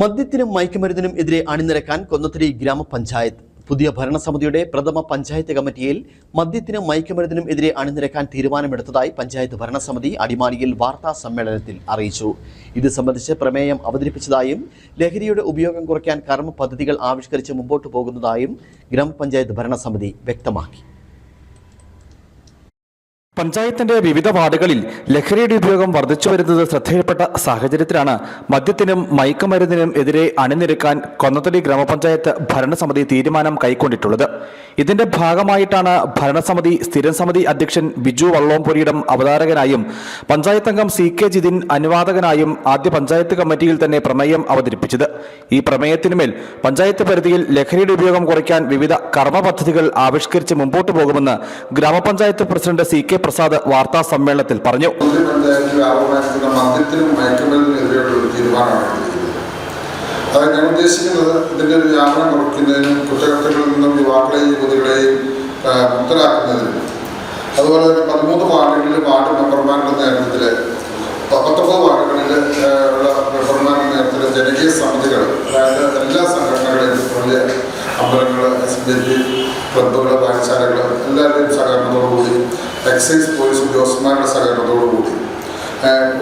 മദ്യത്തിനും മയക്കുമരുന്നിനും എതിരെ അണിനിരക്കാൻ കൊന്നത്തിരി ഗ്രാമപഞ്ചായത്ത്. പുതിയ ഭരണസമിതിയുടെ പ്രഥമ പഞ്ചായത്ത് കമ്മിറ്റിയിൽ മദ്യത്തിനും മയക്കുമരുന്നിനും എതിരെ അണിനിരക്കാൻ തീരുമാനമെടുത്തതായി പഞ്ചായത്ത് ഭരണസമിതി അടിമാലിയിൽ വാർത്താ സമ്മേളനത്തിൽ അറിയിച്ചു. ഇത് സംബന്ധിച്ച് പ്രമേയം അവതരിപ്പിച്ചതായും ലഹരിയുടെ ഉപയോഗം കുറയ്ക്കാൻ കർമ്മ പദ്ധതികൾ ആവിഷ്കരിച്ച് മുമ്പോട്ട് പോകുന്നതായും ഗ്രാമപഞ്ചായത്ത് ഭരണസമിതി വ്യക്തമാക്കി. പഞ്ചായത്തിന്റെ വിവിധ വാർഡുകളിൽ ലഹരിയുടെ ഉപയോഗം വർദ്ധിച്ചു വരുന്നത് ശ്രദ്ധയിൽപ്പെട്ട സാഹചര്യത്തിലാണ്. മദ്യത്തിനും മയക്കുമരുന്നിനും എതിരെ അണിനിരക്കാൻ കൊന്നത്തടി ഗ്രാമപഞ്ചായത്ത് ഭരണസമിതി തീരുമാനം കൈക്കൊണ്ടിട്ടുള്ളത്. ഇതിന്റെ ഭാഗമായിട്ടാണ് ഭരണസമിതി സ്ഥിരം സമിതി അധ്യക്ഷൻ ബിജു വള്ളോംപുരിയുടെ അവതാരകനായും പഞ്ചായത്ത് അംഗം സി കെ ജിതിൻ അനുവാദകനായും ആദ്യ പഞ്ചായത്ത് കമ്മിറ്റിയിൽ തന്നെ പ്രമേയം അവതരിപ്പിച്ചത്. ഈ പ്രമേയത്തിനുമേൽ പഞ്ചായത്ത് പരിധിയിൽ ലഹരിയുടെ ഉപയോഗം കുറയ്ക്കാൻ വിവിധ കർമ്മ പദ്ധതികൾ ആവിഷ്കരിച്ച് മുമ്പോട്ട് പോകുമെന്ന് ഗ്രാമപഞ്ചായത്ത് പ്രസിഡന്റ് സി കെ പ്രസാദ് വാർത്താ സമ്മേളനത്തിൽ പറഞ്ഞു. മന്ത്രി പഞ്ചായത്തിൽ വ്യാപകമായിരിക്കുന്ന മദ്യത്തിനും മയക്കുമരുന്നിനെതിരെയുള്ള ഒരു തീരുമാനമാണ് എടുത്തിരിക്കുന്നത്. അത് ഞാൻ ഉദ്ദേശിക്കുന്നത് ഇതിന്റെ ഒരു വ്യാപനം കുറയ്ക്കുന്നതിനും കുറ്റകൃത്യങ്ങളിൽ നിന്നും യുവാക്കളെയും യുവതികളെയും മുക്തരാക്കുന്നതിനും. അതുപോലെ തന്നെ പതിമൂന്ന് വാർഡുകളിൽ വാർഡ് മെമ്പർമാരുടെ നേതൃത്വത്തിൽ പത്തൊമ്പത് വാർഡുകളിൽ ഉള്ള മെമ്പർമാരുടെ നേതൃത്വത്തിൽ ജനകീയ സമിതികൾ അതായത് എല്ലാ സംഘടനകളെയും വലിയ അമ്പലങ്ങൾ എസ് ബി ക്ലബ്ബുകൾ പാഠശാലകൾ എല്ലാവരുടെയും സഹകരണത്തോടുകൂടി എക്സൈസ് പോലീസ് ഉദ്യോഗസ്ഥന്മാരുടെ സഹകരണത്തോടുകൂടി കൂടി.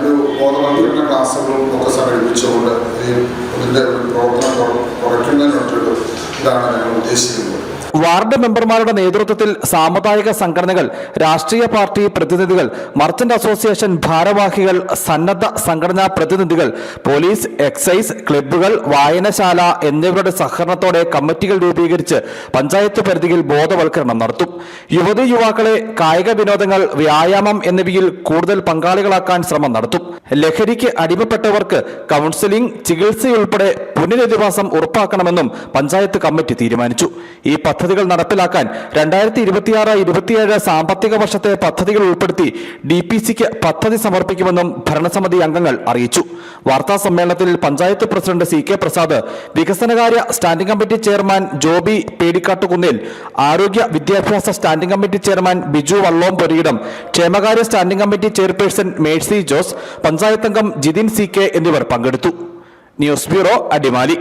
ഒരു ബോധവൽക്കരണ ക്ലാസ്സുകളും ഒക്കെ സംഘടിപ്പിച്ചുകൊണ്ട് ഈ ഇതിന്റെ ഒരു പ്രവർത്തനം കുറയ്ക്കുന്നതിനൊക്കെ കുറയ്ക്കുന്നതിനൊരു ഇതാണ് ഞങ്ങൾ ഉദ്ദേശിക്കുന്നത്. വാർഡ് മെമ്പർമാരുടെ നേതൃത്വത്തിൽ സാമുദായിക സംഘടനകൾ രാഷ്ട്രീയ പാർട്ടി പ്രതിനിധികൾ മർച്ചന്റ് അസോസിയേഷൻ ഭാരവാഹികൾ സന്നദ്ധ സംഘടനാ പ്രതിനിധികൾ പോലീസ് എക്സൈസ് ക്ലബ്ബുകൾ വായനശാല എന്നിവരുടെ സഹകരണത്തോടെ കമ്മിറ്റികൾ രൂപീകരിച്ച് പഞ്ചായത്ത് പരിധിയിൽ ബോധവൽക്കരണം നടത്തും. യുവതി യുവാക്കളെ കായിക വിനോദങ്ങൾ വ്യായാമം എന്നിവയിൽ കൂടുതൽ പങ്കാളികളാക്കാൻ ശ്രമം നടത്തും. ലഹരിക്ക് അടിമപ്പെട്ടവർക്ക് കൗൺസിലിംഗ് ചികിത്സയുൾപ്പെടെ പുനരധിവാസം ഉറപ്പാക്കണമെന്നും പഞ്ചായത്ത് കമ്മിറ്റി തീരുമാനിച്ചു. ഈ പദ്ധതികൾ നടപ്പിലാക്കാൻ രണ്ടായിരത്തി ഇരുപത്തിയാറ് ഇരുപത്തിയേഴ് സാമ്പത്തിക വർഷത്തെ പദ്ധതികൾ ഉൾപ്പെടുത്തി ഡി പി സിക്ക് പദ്ധതി സമർപ്പിക്കുമെന്നും ഭരണസമിതി അംഗങ്ങൾ അറിയിച്ചു. വാർത്താ സമ്മേളനത്തിൽ panchayat president C K Prasad വികസനകാര്യ standing committee chairman Joby Pedikkattukunnil ആരോഗ്യ വിദ്യാഭ്യാസ standing committee chairman Biju Vallom Poriyidam ക്ഷേമകാര്യ standing committee chairperson Mercy Jose panchayat അംഗം ജിതിൻ സി കെ എന്നിവർ പങ്കെടുത്തു. News bureau Adimali.